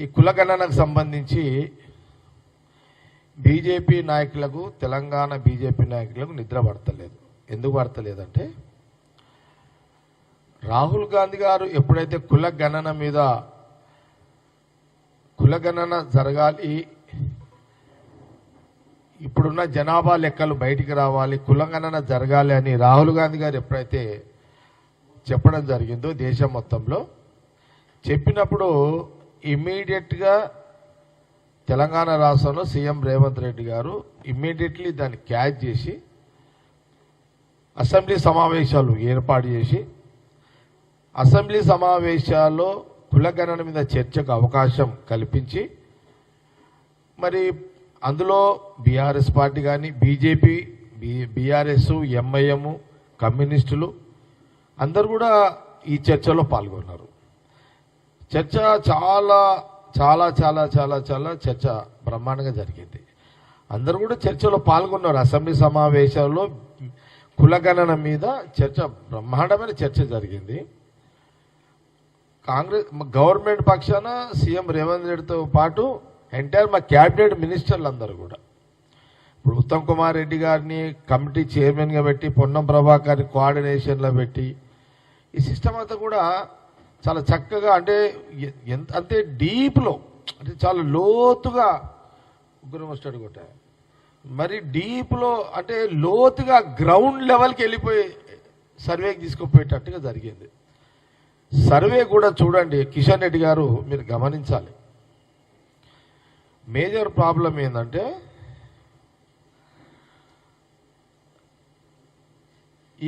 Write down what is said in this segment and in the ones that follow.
ఈ కులగణనకు సంబంధించి బీజేపీ నాయకులకు తెలంగాణ బీజేపీ నాయకులకు నిద్ర పడతలేదు. ఎందుకు పడతలేదంటే రాహుల్ గాంధీ గారు ఎప్పుడైతే కుల గణన మీద కులగణన జరగాలి ఇప్పుడున్న జనాభా లెక్కలు బయటికి రావాలి కులగణన జరగాలి అని రాహుల్ గాంధీ గారు ఎప్పుడైతే చెప్పడం జరిగిందో దేశం మొత్తంలో చెప్పినప్పుడు ఇమీడియట్గా తెలంగాణ రాష్ట్రంలో సీఎం రేవంత్ రెడ్డి గారు ఇమ్మీడియట్లీ దాన్ని క్యాచ్ చేసి అసెంబ్లీ సమావేశాలు ఏర్పాటు చేసి అసెంబ్లీ సమావేశాల్లో కులగణన మీద చర్చకు అవకాశం కల్పించి మరి అందులో బీఆర్ఎస్ పార్టీ కానీ బీజేపీ బీఆర్ఎస్ ఎంఐఎం కమ్యూనిస్టులు అందరు కూడా ఈ చర్చలో పాల్గొన్నారు. చర్చ చాలా చాలా చాలా చాలా చాలా చర్చ బ్రహ్మాండంగా జరిగింది. అందరు కూడా చర్చలో పాల్గొన్నారు. అసెంబ్లీ సమావేశాల్లో కులగణన మీద చర్చ బ్రహ్మాండమైన చర్చ జరిగింది. కాంగ్రెస్ గవర్నమెంట్ పక్షాన సీఎం రేవంత్ రెడ్డితో పాటు ఎంటైర్ మా క్యాబినెట్ మినిస్టర్లు అందరూ కూడా. ఇప్పుడు ఉత్తమ్ కుమార్ రెడ్డి గారిని కమిటీ చైర్మన్గా పెట్టి పొన్నం ప్రభాకర్ని కోఆర్డినేషన్లో పెట్టి ఈ సిస్టమ్ అంతా కూడా చాలా చక్కగా అంటే ఎంత అంటే డీప్లో అంటే చాలా లోతుగా ఉగ్రం వస్తాడు కొట్ట. మరి డీప్లో అంటే లోతుగా గ్రౌండ్ లెవెల్కి వెళ్ళిపోయి సర్వేకి తీసుకుపోయేటట్టుగా జరిగింది. సర్వే కూడా చూడండి కిషన్ రెడ్డి గారు మీరు గమనించాలి. మేజర్ ప్రాబ్లం ఏంటంటే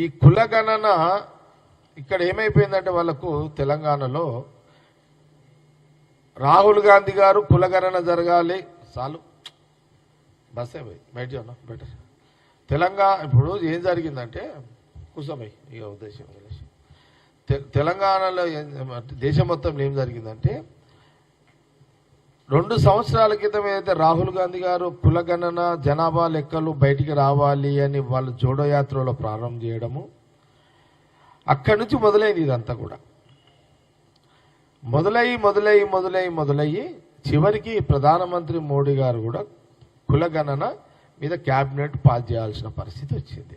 ఈ కులగణన ఇక్కడ ఏమైపోయిందంటే వాళ్ళకు తెలంగాణలో రాహుల్ గాంధీ గారు కులగణన జరగాలి. చాలు. బస్సే పోయి. బయట ఉన్నా బెటర్. తెలంగాణ ఇప్పుడు ఏం జరిగిందంటే కుసమై ఇక ఉద్దేశం తె- తెలంగాణలో ఏం- దేశం మొత్తంలో ఏం జరిగిందంటే రెండు సంవత్సరాల క్రితం ఏదైతే రాహుల్ గాంధీ గారు కులగణన జనాభా లెక్కలు బయటికి రావాలి అని వాళ్ళు జోడో యాత్రలో ప్రారంభం చేయడము అక్కడి నుంచి మొదలైంది ఇదంతా కూడా. మొదలయ్యి మొదలయ్యి మొదలయ్యి మొదలయ్యి చివరికి ప్రధానమంత్రి మోడీ గారు కూడా కులగణన మీద క్యాబినెట్ పాస్ చేయాల్సిన పరిస్థితి వచ్చింది.